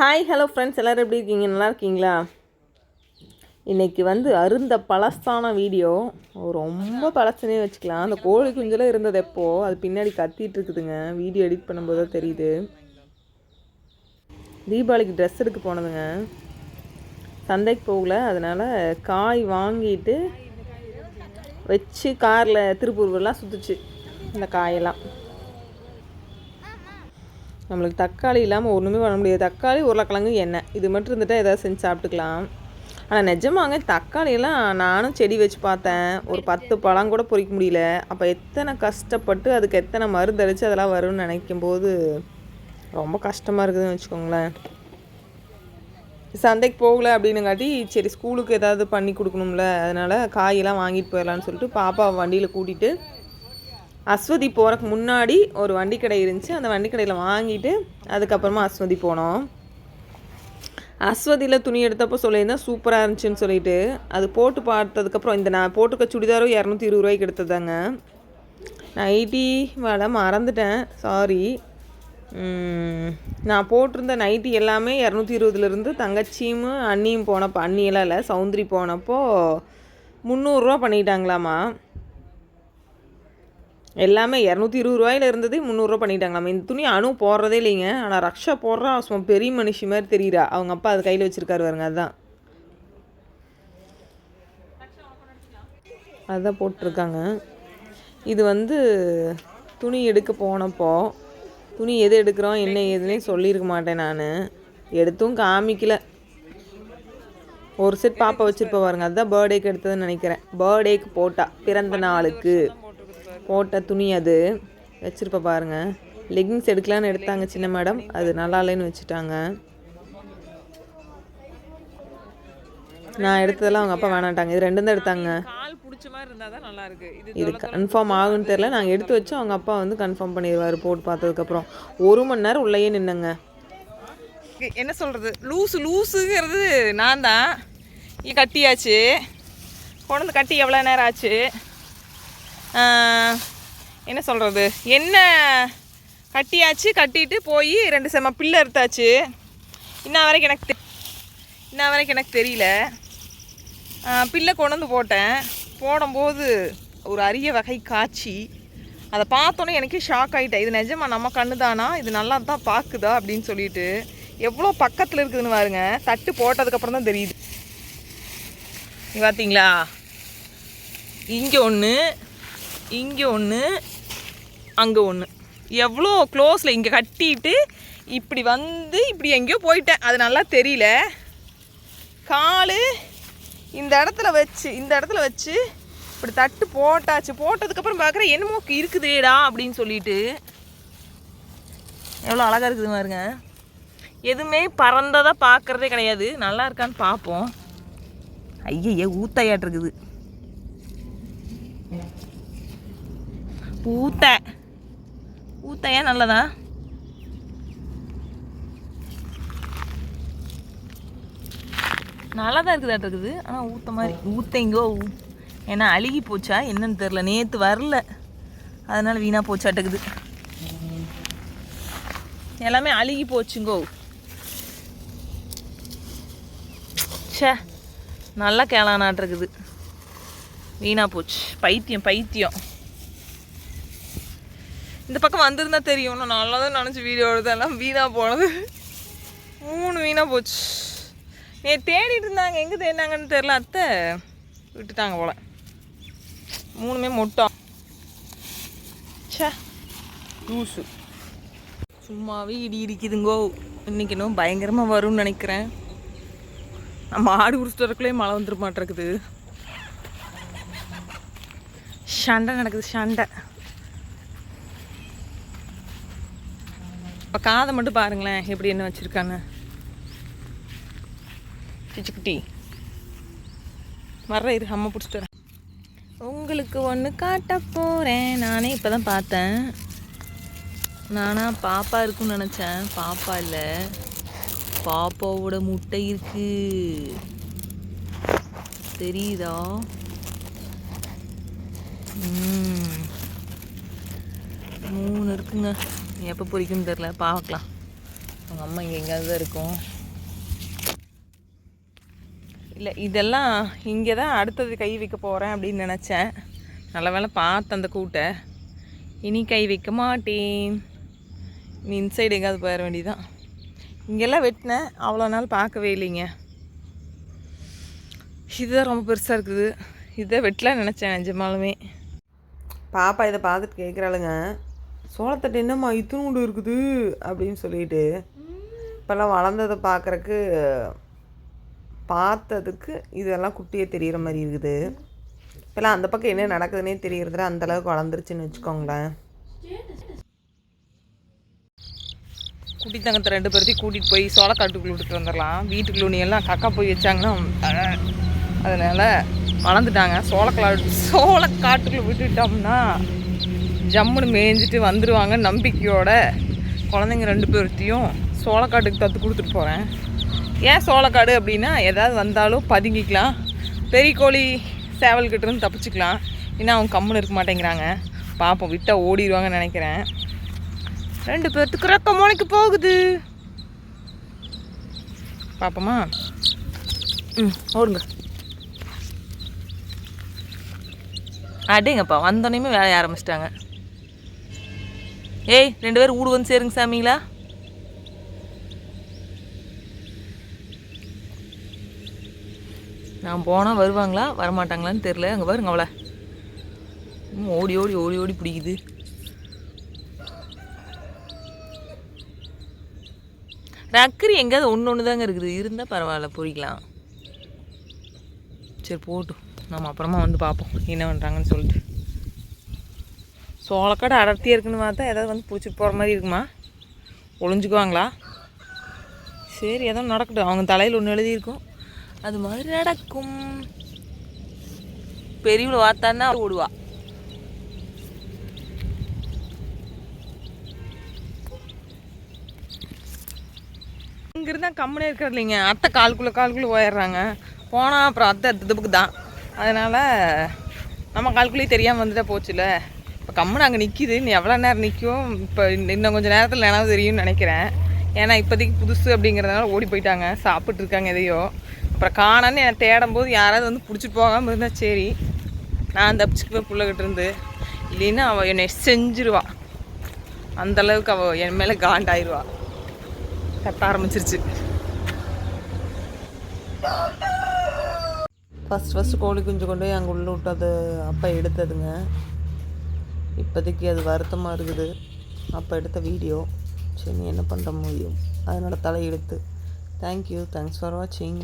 Hi hello friends எல்லோரும் எப்படி இருக்கீங்க? நல்லா இருக்கீங்களா? இன்றைக்கி வந்து அருந்த பழசான வீடியோ. ரொம்ப பழசுனே வச்சுக்கலாம். அந்த கோழி குஞ்செல்லாம் இருந்தது எப்போது அது பின்னாடி கத்திட்டு இருக்குதுங்க. வீடியோ எடிட் பண்ணும்போது தான் தெரியுது. தீபாவளிக்கு ட்ரெஸ் எடுக்க போனதுங்க. சந்தைக்கு போகல. அதனால் காய் வாங்கிட்டு வச்சு காரில் திருப்பூர்வெல்லாம் சுற்றுச்சு இந்த காயெல்லாம். நம்மளுக்கு தக்காளி இல்லாமல் ஒன்றுமே பண்ண முடியாது. தக்காளி உருளைக்கிழங்கு எண்ணெய். இது மட்டும் இருந்துட்டால் ஏதாவது செஞ்சு சாப்பிட்டுக்கலாம். ஆனால் நிஜமாங்க தக்காளியெல்லாம் நானும் செடி வச்சு பார்த்தேன். ஒரு பத்து பழம் கூட பொறிக்க முடியல. அப்போ எத்தனை கஷ்டப்பட்டு அதுக்கு எத்தனை மருந்து அடித்து அதெல்லாம் வரும்னு நினைக்கும் போது ரொம்ப கஷ்டமாக இருக்குதுன்னு வச்சுக்கோங்களேன். சந்தைக்கு போகல அப்படின்னுங்காட்டி சரி ஸ்கூலுக்கு ஏதாவது பண்ணி கொடுக்கணும்ல. அதனால் காயெல்லாம் வாங்கிட்டு போயிடலான்னு சொல்லிட்டு பாப்பா வண்டியில் கூட்டிகிட்டு அஸ்வதி போகிறக்கு முன்னாடி ஒரு வண்டி கடை இருந்துச்சு. அந்த வண்டி கடையில் வாங்கிட்டு அதுக்கப்புறமா அஸ்வதி போனோம். அஸ்வதியில் துணி எடுத்தப்போ சொல்லியிருந்தேன் சூப்பராக இருந்துச்சுன்னு சொல்லிட்டு அது போட்டு பார்த்ததுக்கப்புறம் இந்த நான் போட்டுக்க சுடிதாரும் இரநூத்தி இருபது ரூபாய்க்கு எடுத்ததாங்க. நைட்டி வடை மறந்துட்டேன். சாரி நான் போட்டிருந்த நைட்டி எல்லாமே இரநூத்தி இருபதுலேருந்து தங்கச்சியும் அண்ணியும் போனப்போ அண்ணியெல்லாம் இல்லை சௌந்தரி போனப்போ முந்நூறுரூவா பண்ணிட்டாங்களாமா. எல்லாமே இரநூத்தி இருபது ரூபாயில் இருந்தது முந்நூறுரூவா பண்ணிட்டாங்களாம். இந்த துணி அணு போடுறதே இல்லைங்க. ஆனால் ரக்ஷா போடுறா சும்மா பெரிய மனுஷி மாதிரி தெரியுறா. அவங்க அப்பா அது கையில் வச்சுருக்காரு பாருங்க அதுதான் அதுதான் போட்டிருக்காங்க. இது வந்து துணி எடுக்க போனப்போ துணி எது எடுக்கிறோம் என்ன ஏதுன்னே சொல்லியிருக்க மாட்டேன் நான். எடுத்தும் காமிக்கல. ஒரு செட் பாப்பா வச்சுருப்ப பாருங்க அதுதான் பர்த்டேக்கு எடுத்ததுன்னு நினைக்கிறேன். பர்த்டேக்கு போட்டா பிறந்த நாளுக்கு. போட்ட துணி அது வச்சுருப்ப பாருங்கள் லெகிங்ஸ் எடுக்கலான்னு எடுத்தாங்க சின்ன மேடம் அது நல்லா இல்லைன்னு வச்சுட்டாங்க. நான் எடுத்ததெல்லாம் அவங்க அப்பா வேணாட்டாங்க இது ரெண்டும் தான் எடுத்தாங்க. கால் பிடிச்ச மாதிரி இருந்தால் தான் நல்லா இருக்கு. இது கன்ஃபார்ம் ஆகுன்னு தெரில நாங்கள் எடுத்து வச்சோம் அவங்க அப்பா வந்து கன்ஃபார்ம் பண்ணிடுவார். போட்டு பார்த்ததுக்கப்புறம். ஒரு மணி நேரம் உள்ளேயே நின்னுங்க. என்ன சொல்கிறது லூசு லூசுங்கிறது நான் தான். கட்டியாச்சு. கொண்டு கட்டி எவ்வளோ நேரம் ஆச்சு? என்ன சொல்கிறது என்ன கட்டியாச்சு கட்டிட்டு போய் ரெண்டு செம்ம பிள்ளை எடுத்தாச்சு இன்ன வரைக்கும் எனக்கு தெ- இன்ன வரைக்கும் எனக்கு தெரியல. ஆஹ், பிள்ளை கொண்டு வந்து போட்டேன். போடும்போது ஒரு அரிய வகை காட்சி. அதை பார்த்தோன்னே எனக்கே ஷாக் ஆகிட்டேன் இது நிஜமா நம்ம கண்ணு தானா இது நல்லா தான் பார்க்குதா அப்படின்னு சொல்லிட்டு. எவ்வளோ பக்கத்தில் இருக்குதுன்னு பாருங்க. தட்டு போட்டதுக்கப்புறம் தான் தெரியுது. இங்க பார்த்தீங்களா இங்கே ஒன்று இங்கே ஒன்று அங்கே ஒன்று எவ்வளோ க்ளோஸில் இங்கே கட்டிட்டு இப்படி வந்து இப்படி எங்கேயோ போயிட்டேன். அது நல்லா தெரியல. கால் இந்த இடத்துல வச்சு இந்த இடத்துல வச்சு இப்படி தட்டு போட்டாச்சு. போட்டதுக்கப்புறம் பார்க்குறேன் என்னமோ இருக்குதேடா அப்படின்னு சொல்லிட்டு. எவ்வளோ அழகாக இருக்குது பாருங்க. எதுவுமே பறந்ததாக பார்க்குறதே கிடையாது. நல்லா இருக்கான்னு பார்ப்போம். ஐயையே ஊத்தையாட்டிருக்குது ஊத்த. ஊத்தையா நல்லதா? நல்லா தான் இருக்குதாட்டு இருக்குது ஆனால் ஊற்ற மாதிரி ஊத்தைங்கோ ஏன்னா அழுகி போச்சா என்னன்னு தெரில நேற்று வரல. அதனால வீணாக போச்சாட்டுக்குது. எல்லாமே அழுகி போச்சுங்கோ. ச்சே நல்லா கேளானாட்டு இருக்குது வீணாக போச்சு. பைத்தியம் பைத்தியம். இந்த பக்கம் வந்திருந்தா தெரியும் நான் நல்லா தான் நினச்சி வீடியோ எடுத்தெல்லாம் வீணாக போனது. மூணு வீணாக போச்சு. நீ தேடிட்டு இருந்தாங்க எங்கே தேடினாங்கன்னு தெரில அத்தை. விட்டுட்டாங்க போல. மூணுமே மொட்டம் சே லூசு. சும்மாவே இடி இடிக்குதுங்கோ. இன்னைக்கு இன்னும் பயங்கரமாக வரும்னு நினைக்கிறேன். நம்ம ஆடு குடிச்சிட்டு வரக்குள்ளே மழை வந்துட மாட்டேருக்குது சண்டை நடக்குது சண்டை. இப்போ காதை மட்டும் பாருங்களேன் எப்படி என்ன வச்சுருக்காங்க சிச்சுக்குட்டி வர்ற இரு அம்மா பிடிச்சிட்டு வரேன். உங்களுக்கு ஒன்று காட்ட போகிறேன் நானே இப்போ தான் பார்த்தேன். நானாக பாப்பா இருக்குன்னு நினச்சேன். பாப்பா இல்லை. பாப்பாவோட முட்டை இருக்கு. தெரியுதா? ம். மூணு இருக்குங்க. எப்போ பொரிக்கும்னு தெரில பார்க்கலாம் அவங்க அம்மா இங்கே எங்கேயாவது தான் இருக்கும். இல்லை இதெல்லாம் இங்கே தான் அடுத்தது கை வைக்க போகிறேன் அப்படின்னு நினச்சேன். நல்ல வேளை பார்த்து அந்த கூட்டை. இனி கை வைக்க மாட்டேன். நீ இன்சைடு எங்கேயாவது போயிட வேண்டியதான் இங்கெல்லாம் வெட்டினேன். அவ்வளோ நாள் பார்க்கவே இல்லைங்க. இதுதான் ரொம்ப பெருசாக இருக்குது. இதை வெட்டலாம் நினச்சேன் நிஜமாலுமே. பாப்பா இதை பார்த்துட்டு கேட்குறாளுங்க சோளத்தட்டு என்னம்மா இத்தனூண்டு இருக்குது? அப்படின்னு சொல்லிட்டு இப்போல்லாம் வளர்ந்ததை பார்க்குறக்கு பார்த்ததுக்கு இதெல்லாம் குட்டியே தெரிகிற மாதிரி இருக்குது. இப்போல்லாம் அந்த பக்கம் என்ன நடக்குதுன்னே தெரியறதுல அந்தளவுக்கு வளர்ந்துருச்சுன்னு வச்சுக்கோங்களேன். குட்டி தங்கத்தை ரெண்டு பேர்த்தையும் கூட்டிகிட்டு போய் சோளக்காட்டுக்குள்ள விட்டுட்டு வந்துடலாம். வீட்டுக்குள்ள எல்லாம் கக்கா போய் வச்சாங்கன்னா அதனால் வளர்ந்துட்டாங்க. சோளக்கலா சோளக்காட்டுக்குள்ளே விட்டுட்டோம்னா ஜம்முன்னு மேய்ஞ்சிட்டு வந்துடுவாங்க நம்பிக்கையோட குழந்தைங்க ரெண்டு பேர்த்தையும் சோளக்காட்டுக்கு தத்து கொடுத்துட்டு போகிறேன் ஏன் சோளக்காடு அப்படின்னா ஏதாவது வந்தாலும் பதுங்கிக்கலாம். பெரிய கோழி சேவல்கிட்டருந்து தப்பிச்சுக்கலாம். ஏன்னா அவங்க கம்முன்னு இருக்க மாட்டேங்கிறாங்க. பார்ப்போம் விட்டால் ஓடிடுவாங்கன்னு நினைக்கிறேன். ரெண்டு பேர்த்துக்கு ரக்க முளைக்கு போகுது. பாப்போமா? ம் ஓடுங்க. அடேங்கப்பா வந்தோடனையுமே வேலைய ஆரம்பிச்சிட்டாங்க. ஏய் ரெண்டு பேரும் ஊடு வந்து சேருங்க சாமிங்களா? நான் போனால் வருவாங்களா? வரமாட்டாங்களான்னு தெரில அங்கே பாருங்க அவளை. ம், ஓடி ஓடி ஓடி ஓடி பிடிக்குது. ரக்கரி எங்கேயாவது ஒன்று ஒன்று தாங்க இருக்குது. இருந்தால் பரவாயில்ல பொறிக்கலாம் சரி போட்டும் நம்ம அப்புறமா வந்து பார்ப்போம். என்ன பண்ணுறாங்கன்னு சொல்லிட்டு. சோளக்காடு அடர்த்தியாக இருக்குன்னு பார்த்தா ஏதாவது வந்து பிடிச்சிட்டு போகிற மாதிரி இருக்குமா? ஒளிஞ்சுக்குவாங்களா? சரி ஏதோ நடக்கட்டும். அவங்க தலையில் ஒன்று எழுதியிருக்கும். அது மாதிரி நடக்கும். பெரியவளை பார்த்தான்னா ஓடுவா. இங்கிருந்தா கம்முனே இருக்கிறது இல்லைங்க அத்தை காலுக்குள்ளே காலுக்குள்ளே போயிடுறாங்க போனால் அப்புறம் அத்தை அடுத்த தான். அதனால் நம்ம காலுக்குள்ளேயே தெரியாமல் வந்துட்டா போச்சுல இப்போ கம்முன்னு அங்கே நிற்கிது நீ எவ்வளோ நேரம் நிற்கும் இப்போ இன்னும் கொஞ்சம் நேரத்தில் நினைவு தெரியும்னு நினைக்கிறேன். ஏன்னா இப்போதைக்கு புதுசு அப்படிங்கிறதுனால ஓடி போயிட்டாங்க. சாப்பிட்டு இருக்காங்க எதையோ. அப்புறம் காணன்னு என்னை தேடும் போது யாராவது வந்து பிடிச்சிட்டு போகாமல் இருந்தால் சரி. நான் தப்பிச்சுக்குவேன் பிள்ளைகிட்ட இருந்து இல்லைன்னா அவள் என்னை செஞ்சிருவா. அந்தளவுக்கு அவள் என் மேலே காண்டாயிருவா. கத்த ஆரம்பிச்சிருச்சு. ஃபஸ்ட் ஃபஸ்ட்டு கோழி குஞ்சு கொண்டு போய் அங்கே உள்ள விட்டது அப்பா எடுத்ததுங்க. இப்போதைக்கு அது வருத்தமாக இருக்குது. அப்போ எடுத்த வீடியோ சரி நீ என்ன பண்ணுற முடியும். அதனோட தலையெழுத்து. தேங்க்யூ தேங்க்ஸ் ஃபார் வாட்சிங்